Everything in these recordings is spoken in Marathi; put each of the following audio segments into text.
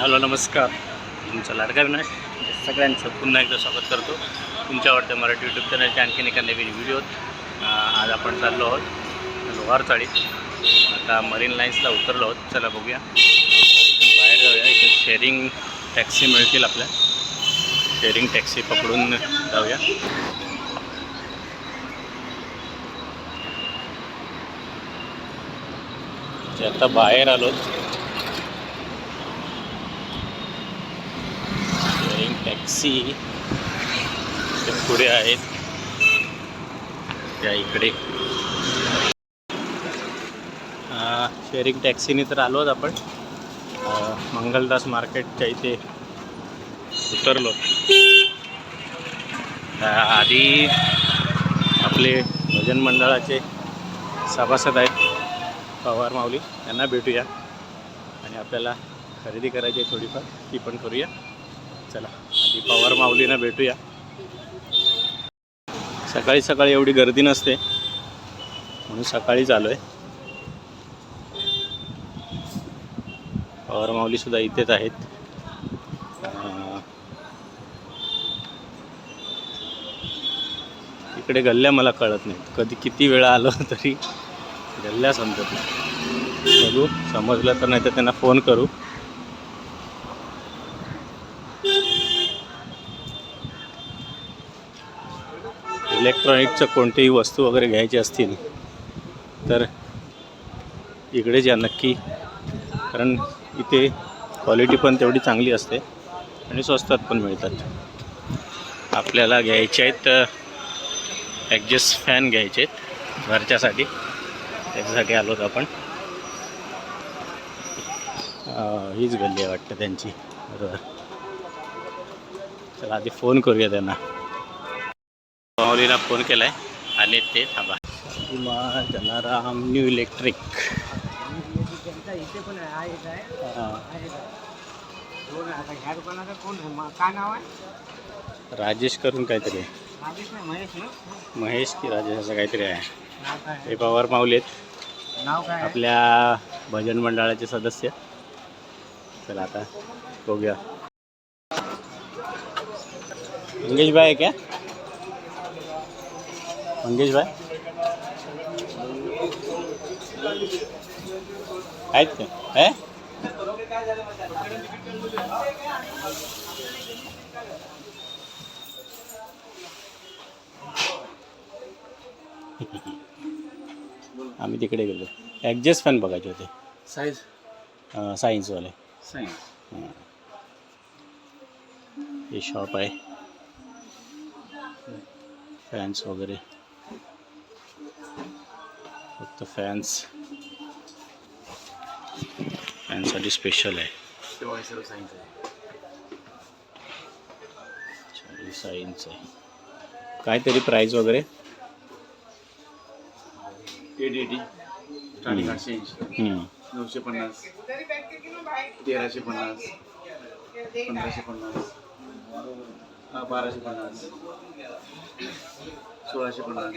हॅलो नमस्कार. तुमचा लाडका विनाश. सगळ्यांचं पुन्हा एकदा स्वागत करतो. तुमच्या आवडत्या मराठी यूट्यूब चॅनलच्या आणखीन एका नवीन व्हिडिओत आज आपण चाललो आहोत लोहार चाळीत आता मरीन लाईन्सला उतरलो आहोत. चला बघूया. इथून बाहेर जाऊया. इथून शेअरिंग टॅक्सी मिळतील आपल्या. शेअरिंग टॅक्सी पकडून जाऊया. आता बाहेर आलोत शेअरिंग टॅक्सी ते पुढे आहेत. त्या इकडे. शेअरिंग टॅक्सीने तर आलोच आपण. मंगलदास मार्केटच्या इथे उतरलो. आधी आपले भजन मंडळाचे सभासद आहेत पवार माऊली. त्यांना भेटूया आणि आपल्याला खरेदी करायची आहे थोडीफार ती पण करूया. चला. आधी पवार माऊलीना भेटूया. सकाळी सकाळी एवढी गर्दी नसते. म्हणून सकाळीच आलो आहे पवार माऊलीसुद्धा इथेच आहेत. इकडे गल्ल्या मला कळत नाहीत. कधी किती वेळा आलो तरी गल्ल्या समजत नाही बघू समजलं तर नाही तर त्यांना फोन करू. इलेक्ट्रॉनिकचं कोणत्याही वस्तू वगैरे घ्यायची असतील तर इकडेच या नक्की. कारण इथे क्वालिटी पण तेवढी चांगली असते आणि स्वस्तात पण मिळतात. आपल्याला घ्यायचे आहेत ॲडजस्ट फॅन घ्यायचे आहेत घरच्यासाठी. त्याच्यासाठी आलो होतो आपण हीच गल्ली आहे वाटतं त्यांची. बरोबर. चला आधी फोन करूया त्यांना. मुलीला फोन केला आहे आले ते थांबा. किंवा जनाराम न्यू इलेक्ट्रिक. राजेश करून काहीतरी. महेश की राजेश असं काहीतरी आहे. हे पवार माऊली आहेत. आपल्या भजन मंडळाचे सदस्य चला आता बघूया. इंग्लिश बाय आहे क्या मंगेश भाई? आहेत का आहे आम्ही तिकडे गेलो. ॲडजस्ट फॅन बघायचे होते. साईज अं, सायन्सवाले हाँ. हे शॉप आहे. फॅन्स वगैरे. फक्त फॅन्स फॅनसाठी स्पेशल आहे सर्व सायन्स आहे आहे काहीतरी प्राईज वगैरे? एट एटी स्टार्टिंग आठशे ऐंशी. हम्म. नऊशे पन्नास. तेराशे पन्नास. पंधराशे पन्नास. बाराशे पन्नास. सोळाशे पन्नास.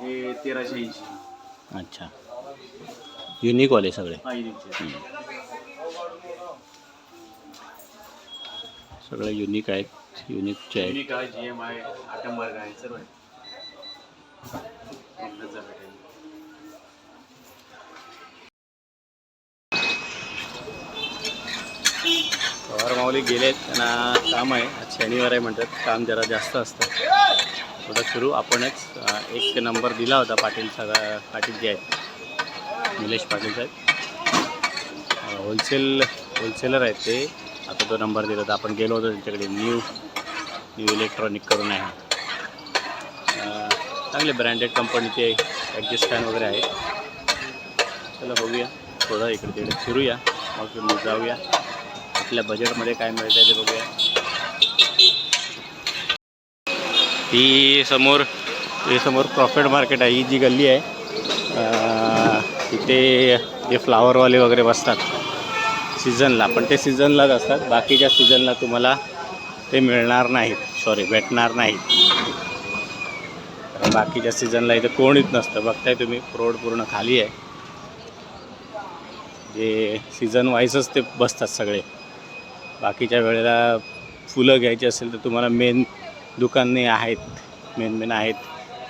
हे तेराशे ऐंशी. अच्छा. युनिकवाले सगळे. हा इलेक्ट्रिक सगळे युनिक आहेत युनिकचे आहेत. युनिक आहे जी एम आहे आटम वर्ग आहे सर्व आहे. पवार माऊली गेलेत त्यांना काम आहे. आज शनिवार आहे म्हणतात काम जरा जास्त असतं. थोडं सुरू. आपणच एक नंबर दिला होता पाटील सगळा पाटील जे आहेत. निलेश पाटील साहेब. होलसेल होलसेलर आहेत ते. आता तो नंबर दिला होता. आपण गेलो होतो त्यांच्याकडे. न्यू न्यू इलेक्ट्रॉनिक करून आहे चांगले ब्रँडेड कंपनीचे ॲडजस्ट फॅन वगैरे आहेत. चला बघूया. थोडं इकडे तिकडे फिरूया. मग मी जाऊया. आपल्या बजेटमध्ये काय मिळतं ते बघूया. ही समोर ही समोर प्रॉफिट मार्केट आहे. ही जी गल्ली आहे तिथे जे फ्लावरवाले वगैरे बसतात सीझनला पण ते सीझनलाच असतात. बाकीच्या सीझनला तुम्हाला ते मिळणार नाहीत. सॉरी भेटणार नाहीत. बाकीच्या सीझनला इथं कोणीच नसतं. बघताय तुम्ही रोड पूर्ण खाली आहे. जे सीझन वाईजच ते बसतात सगळे. बाकीच्या वेळेला फुलं घ्यायची असेल तर तुम्हाला मेन दुकाने आहेत मेन मेन आहेत.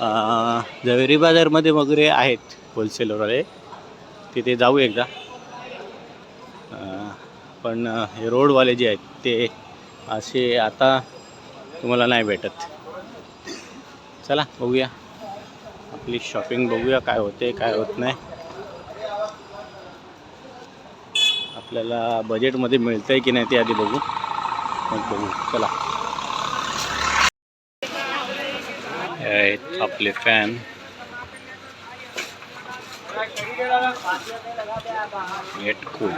झवेरी जवेरी बाजारमध्ये वगैरे आहेत होलसेलरवाले तिथे जाऊ एकदा. पण हे रोडवाले जे आहेत ते असे आता तुम्हाला नाही भेटत. चला बघूया. आपली शॉपिंग बघूया काय होते काय होत नाही. आपल्याला बजेटमध्ये मिळतं आहे की नाही ते आधी बघू. मग बघू. चला. हे आहेत आपले फॅन गेट कूल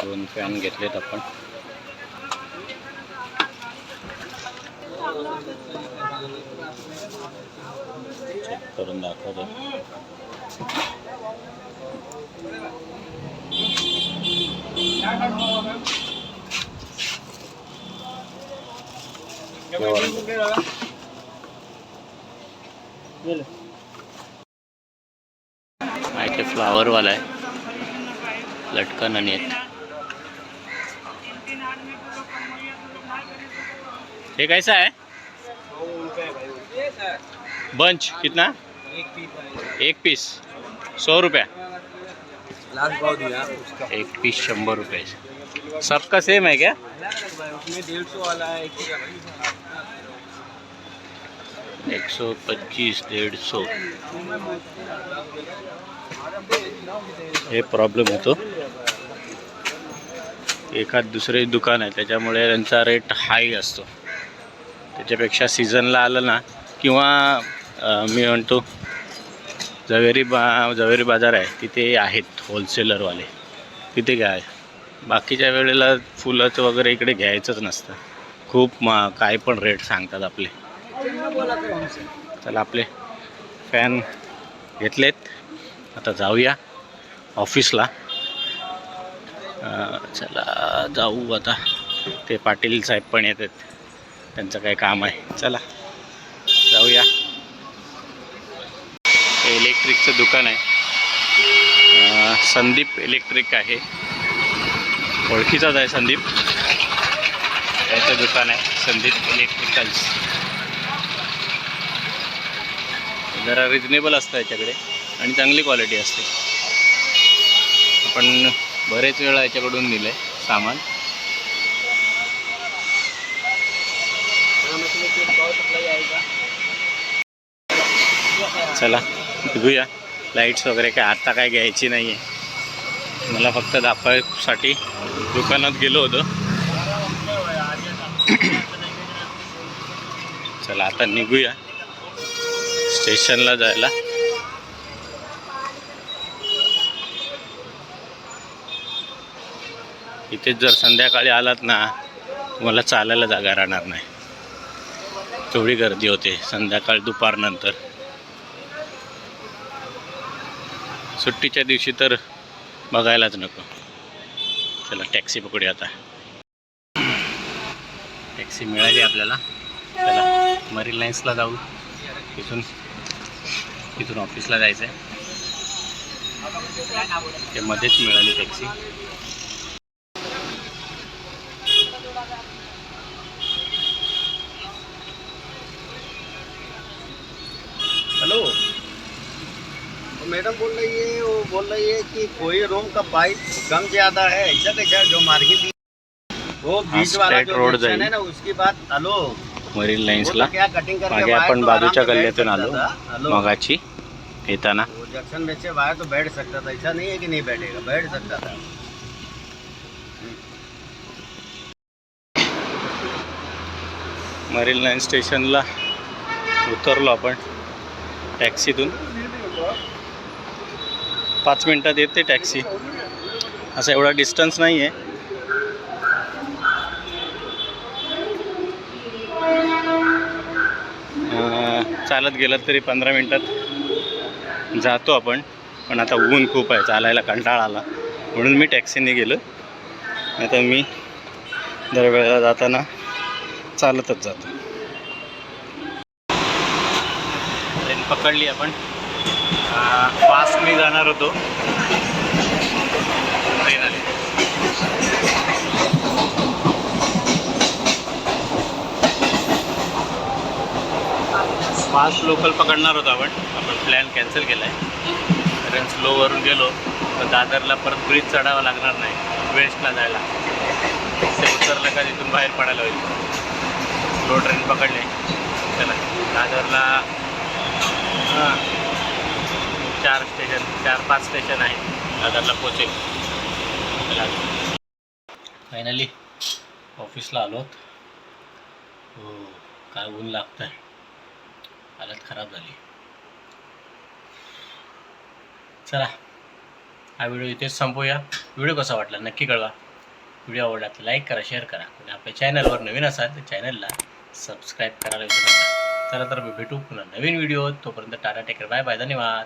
दोन फॅन घेतलेत आपण करून दाखवतो. माहिती फ्लावरवाला आहे. लटकन आणि येत हे कैसा आहे बंच कितना? एक पीस. सौ रुपया. एक पीस शंभर रुपये. सबका सेम है क्या? एक सौ पच्चीस डेढ़ सौ. हे प्रॉब्लेम होतो एखाद दुसरे दुकान आहे त्याच्यामुळे त्यांचा रेट हाय असतो. त्याच्यापेक्षा सीझनला आलं ना किंवा मी म्हणतो जवेरी बा जवेरी बाजार आहे तिथे आहेत होलसेलरवाले तिथे घ्या. बाकीच्या वेळेला फुलाचं वगैरे इकडे घ्यायचंच नसतं. खूप मा काय पण रेट सांगतात आपले. चला आपले फॅन घेतलेत. आता जाऊया ऑफिसला चला जाऊ आता. ते पाटील साहेब पण येतात. त्यांचं काही काम आहे. चला जाऊया. इलेक्ट्रिकचं दुकान आहे. संदीप इलेक्ट्रिक आहे. ओळखीचाच आहे संदीप. त्याचं दुकान आहे संदीप इलेक्ट्रिकल्स. जरा रिजनेबल असतं याच्याकडे आणि चांगली क्वालिटी असते. आपण बरेच वेळा याच्याकडून दिलं आहे सामान. चला. बघूया. लाईट्स वगैरे काय आत्ता काय घ्यायची नाही आहे मला फक्त दाखवायसाठी दुकानात गेलो होतो. चला आता निघूया. स्टेशनला जायला. इथेच जर संध्याकाळी आलात ना तुम्हाला चालायला जागा राहणार नाही. तेवढी गर्दी होते संध्याकाळ दुपारनंतर. सुट्टीच्या दिवशी तर बघायलाच नको. चला टॅक्सी पकडूया आता. टॅक्सी मिळाली आपल्याला. चला मरीन लाईन्सला जाऊ. तिथून तिथून ऑफिसला जायचं आहे ते मध्येच मिळाली टॅक्सी हेलो तो मैडम बोल रही है वो बोल रही है कि कोई रूम का पाइप कम ज्यादा है ऐसा कैसा जो मार्केट वो बीच वाला जो जाईल. है ना उसकी बात हेलो मरीन लाईन्सला तो क्या कटिंग करके मागे आपण बाजूच्या गल्ल्यातून सकता आलो मगाची येताना जंक्शन में से वायर तो बैठ सकता था। ऐसा नहीं है कि नहीं बैठेगा बैठ सकता था। मरीन लाईन स्टेशनला उतरलो आपण टॅक्सीतून. पाच मिनटात येते टॅक्सी. असा एवढा डिस्टन्स नाही आहे चालत गेलं तरी पंधरा मिनटात जातो आपण. पण आता ऊन खूप आहे चालायला कंटाळा आला. म्हणून मी टॅक्सीने गेलो. आता मी दरवेळेला जाताना चालतच जातो. ट्रेन पकडली आपण. फास्टने जाणार होतो. ट्रेन आली फास्ट लोकल पकडणार होतो आपण. आपण प्लॅन कॅन्सल केला आहे कारण स्लोवरून गेलो तर दादरला परत ब्रिज चढावा लागणार नाही. वेस्टला जायला. ते उतरलं का तिथून बाहेर पडायला होईल. स्लो ट्रेन पकडले. चला दादरला हां. चार स्टेशन चार पाच स्टेशन आहे दादरला पोचेल फायनली ऑफिसला आलो हो काय ऊन लागतं आहे हालत खराब झाली. चला हा व्हिडिओ इथेच संपवूया व्हिडिओ कसा वाटला नक्की कळवा. व्हिडिओ आवडला तर लाईक करा शेअर करा. आणि आपल्या चॅनलवर नवीन असाल तर चॅनलला सबस्क्राईब करायला विसरू नका. चला तर भेटू पुन्हा नवीन व्हिडिओ तोपर्यंत टाटा टेकर बाय बाय धन्यवाद.